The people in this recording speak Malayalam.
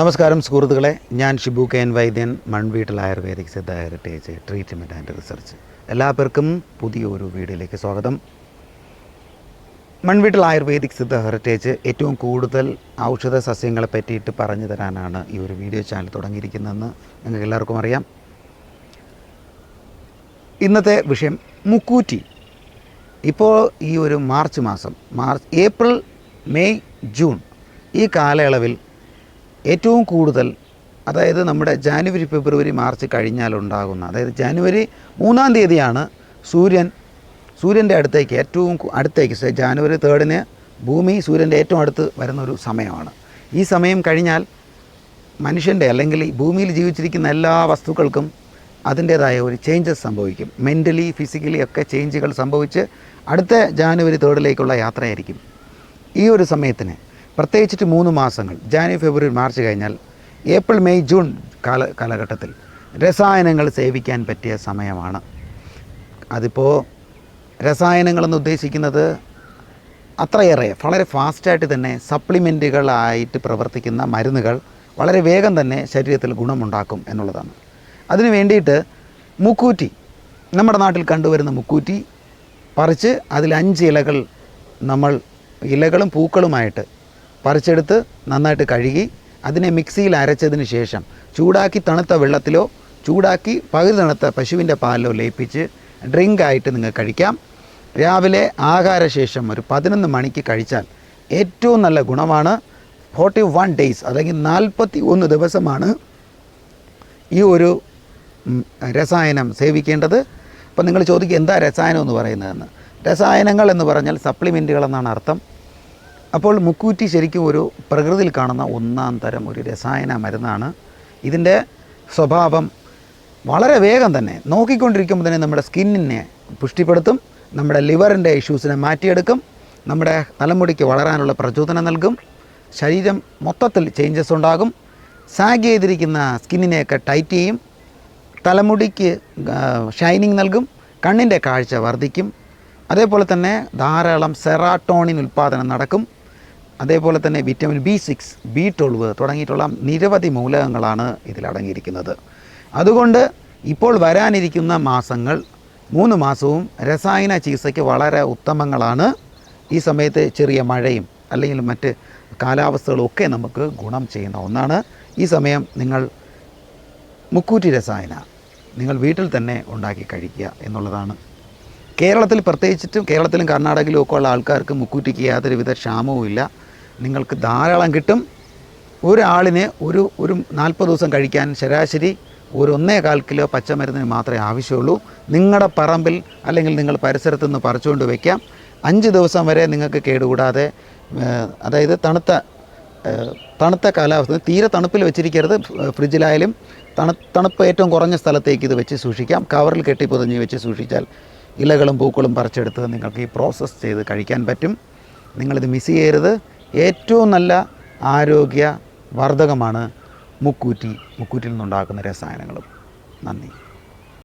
നമസ്കാരം സുഹൃത്തുക്കളെ. ഞാൻ ഷിബു കെ എൻ വൈദ്യൻ Manveettil ayurvedic Siddha heritage treatment and research. എല്ലാവർക്കും പുതിയൊരു വീഡിയോയിലേക്ക് സ്വാഗതം. മൺവീട്ടിൽ ആയുർവേദിക് സിദ്ധ ഹെറിറ്റേജ് ഏറ്റവും കൂടുതൽ ഔഷധ സസ്യങ്ങളെ പറ്റിയിട്ട് പറഞ്ഞു തരാനാണ് ഈ ഒരു വീഡിയോ ചാനൽ തുടങ്ങിയിരിക്കുന്നതെന്ന് നിങ്ങൾക്ക് എല്ലാവർക്കും അറിയാം. ഇന്നത്തെ വിഷയം മുക്കൂറ്റി. ഇപ്പോൾ ഈ ഒരു മാർച്ച് മാസം മാർച്ച് ഏപ്രിൽ മെയ് ജൂൺ ഈ കാലയളവിൽ ഏറ്റവും കൂടുതൽ അതായത് നമ്മുടെ ജാനുവരി ഫെബ്രുവരി മാർച്ച് കഴിഞ്ഞാൽ ഉണ്ടാകുന്ന അതായത് ജാനുവരി മൂന്നാം തീയതിയാണ് സൂര്യൻ സൂര്യന്റെ അടുത്തേക്ക് ഏറ്റവും അടുത്തേക്ക് ജാനുവരി തേർഡിന് ഭൂമി സൂര്യന്റെ ഏറ്റവും അടുത്ത് വരുന്ന ഒരു സമയമാണ്. ഈ സമയം കഴിഞ്ഞാൽ മനുഷ്യന്റെ അല്ലെങ്കിൽ ഭൂമിയിൽ ജീവിച്ചിരിക്കുന്ന എല്ലാ വസ്തുക്കൾക്കും അതിന്റേതായ ഒരു ചേഞ്ചസ് സംഭവിക്കും. മെന്റലി ഫിസിക്കലി ഒക്കെ ചേഞ്ചുകൾ സംഭവിച്ച് അടുത്ത ജാനുവരി തേർഡിലേക്കുള്ള യാത്രയായിരിക്കും. ഈ ഒരു സമയത്തിന് പ്രത്യേകിച്ചിട്ട് മൂന്ന് മാസങ്ങൾ. ജാനുവരി ഫെബ്രുവരി മാർച്ച് കഴിഞ്ഞാൽ ഏപ്രിൽ മെയ് ജൂൺ കാല കാലഘട്ടത്തിൽ രസായനങ്ങൾ സേവിക്കാൻ പറ്റിയ സമയമാണ്. അതിപ്പോൾ രസായനങ്ങളെന്ന് ഉദ്ദേശിക്കുന്നത് അത്രയേറെ വളരെ ഫാസ്റ്റായിട്ട് തന്നെ സപ്ലിമെന്റുകളായിട്ട് പ്രവർത്തിക്കുന്ന മരുന്നുകൾ വളരെ വേഗം തന്നെ ശരീരത്തിൽ ഗുണമുണ്ടാക്കും എന്നുള്ളതാണ്. അതിനു വേണ്ടിയിട്ട് മുക്കൂറ്റി നമ്മുടെ നാട്ടിൽ കണ്ടുവരുന്ന മുക്കൂറ്റി പറിച്ച് അതിൽ അഞ്ച് ഇലകൾ നമ്മൾ ഇലകളും പൂക്കളുമായിട്ട് പറിച്ചെടുത്ത് നന്നായിട്ട് കഴുകി അതിനെ മിക്സിയിൽ അരച്ചതിന് ശേഷം ചൂടാക്കി തണുത്ത വെള്ളത്തിലോ ചൂടാക്കി പകുതി തണുത്ത പശുവിന്റെ പാലിലോ ലയിപ്പിച്ച് ഡ്രിങ്ക് ആയിട്ട് നിങ്ങൾക്ക് കഴിക്കാം. രാവിലെ ആഹാരശേഷം ഒരു പതിനൊന്ന് മണിക്ക് കഴിച്ചാൽ ഏറ്റവും നല്ല ഗുണമാണ് ഫോർട്ടി വൺ ഡേയ്സ് അല്ലെങ്കിൽ നാൽപ്പത്തി ഒന്ന് ദിവസമാണ് ഈ ഒരു രസായനം സേവിക്കേണ്ടത്. അപ്പോൾ നിങ്ങൾ ചോദിക്കുക എന്താ രസായനം എന്ന് പറയുന്നതെന്ന്? രസായനങ്ങൾ എന്ന് പറഞ്ഞാൽ സപ്ലിമെന്റുകൾ എന്നാണ് അർത്ഥം. അപ്പോൾ മുക്കൂറ്റി ശരിക്കും ഒരു പ്രകൃതിയിൽ കാണുന്ന ഒന്നാം തരം ഒരു രസായന മരുന്നാണ്. ഇതിന്റെ സ്വഭാവം വളരെ വേഗം തന്നെ. നോക്കിക്കൊണ്ടിരിക്കുമ്പോൾ തന്നെ നമ്മുടെ സ്കിന്നിനെ പുഷ്ടിപ്പെടുത്തും നമ്മുടെ ലിവറിന്റെ ഇഷ്യൂസിനെ മാറ്റിയെടുക്കും നമ്മുടെ തലമുടിക്ക് വളരാനുള്ള പ്രചോദനം നൽകും ശരീരം മൊത്തത്തിൽ ചേഞ്ചസ് ഉണ്ടാകും സാഗ് ചെയ്തിരിക്കുന്ന സ്കിന്നിനെയൊക്കെ ടൈറ്റ് ചെയ്യും തലമുടിക്ക് ഷൈനിങ് നൽകും കണ്ണിന്റെ കാഴ്ച വർദ്ധിക്കും. അതേപോലെ തന്നെ ധാരാളം സെറാട്ടോണിൻ ഉൽപ്പാദനം നടക്കും. അതേപോലെ തന്നെ vitamin B six B twelve തുടങ്ങിയിട്ടുള്ള നിരവധി മൂലകങ്ങളാണ് ഇതിൽ അടങ്ങിയിരിക്കുന്നത്. അതുകൊണ്ട് ഇപ്പോൾ വരാനിരിക്കുന്ന മാസങ്ങൾ മൂന്ന് മാസവും രസായന ചികിത്സയ്ക്ക് വളരെ ഉത്തമങ്ങളാണ്. ഈ സമയത്ത് ചെറിയ മഴയും അല്ലെങ്കിൽ മറ്റ് കാലാവസ്ഥകളൊക്കെ നമുക്ക് ഗുണം ചെയ്യുന്ന ഒന്നാണ്. ഈ സമയം നിങ്ങൾ മുക്കൂറ്റി രസായന നിങ്ങൾ വീട്ടിൽ തന്നെ ഉണ്ടാക്കി കഴിക്കുക എന്നുള്ളതാണ്. കേരളത്തിൽ പ്രത്യേകിച്ചിട്ടും കേരളത്തിലും കർണാടകയിലും ഒക്കെ ഉള്ള ആൾക്കാർക്ക് മുക്കൂറ്റിക്ക് യാതൊരുവിധ ക്ഷാമവും ഇല്ല നിങ്ങൾക്ക് ധാരാളം കിട്ടും. ഒരാളിന് ഒരു ഒരു നാൽപ്പത് ദിവസം കഴിക്കാൻ ശരാശരി ഒരു ഒന്നേ കാൽ കിലോ പച്ചമരുന്നിന് മാത്രമേ ആവശ്യമുള്ളൂ. നിങ്ങളുടെ പറമ്പിൽ അല്ലെങ്കിൽ നിങ്ങൾ പരിസരത്ത് നിന്ന് പറിച്ചുകൊണ്ട് വയ്ക്കാം അഞ്ച് ദിവസം വരെ നിങ്ങൾക്ക് കേടുകൂടാതെ അതായത് തണുത്ത തണുത്ത കാലാവസ്ഥ തീരെ തണുപ്പിൽ വെച്ചിരിക്കരുത്. ഫ്രിഡ്ജിലായാലും തണു തണുപ്പ് ഏറ്റവും കുറഞ്ഞ സ്ഥലത്തേക്ക് ഇത് വെച്ച് സൂക്ഷിക്കാം. കവറിൽ കെട്ടി പൊതിഞ്ഞ് വെച്ച് സൂക്ഷിച്ചാൽ ഇലകളും പൂക്കളും പറിച്ചെടുത്ത് നിങ്ങൾക്ക് ഈ പ്രോസസ്സ് ചെയ്ത് കഴിക്കാൻ പറ്റും. നിങ്ങളിത് മിസ് ചെയ്യരുത്. ഏറ്റവും നല്ല ആരോഗ്യ വർദ്ധകമാണ് മുക്കൂറ്റി മുക്കൂറ്റിൽ നിന്നുണ്ടാക്കുന്ന രസായനങ്ങളും. നന്ദി.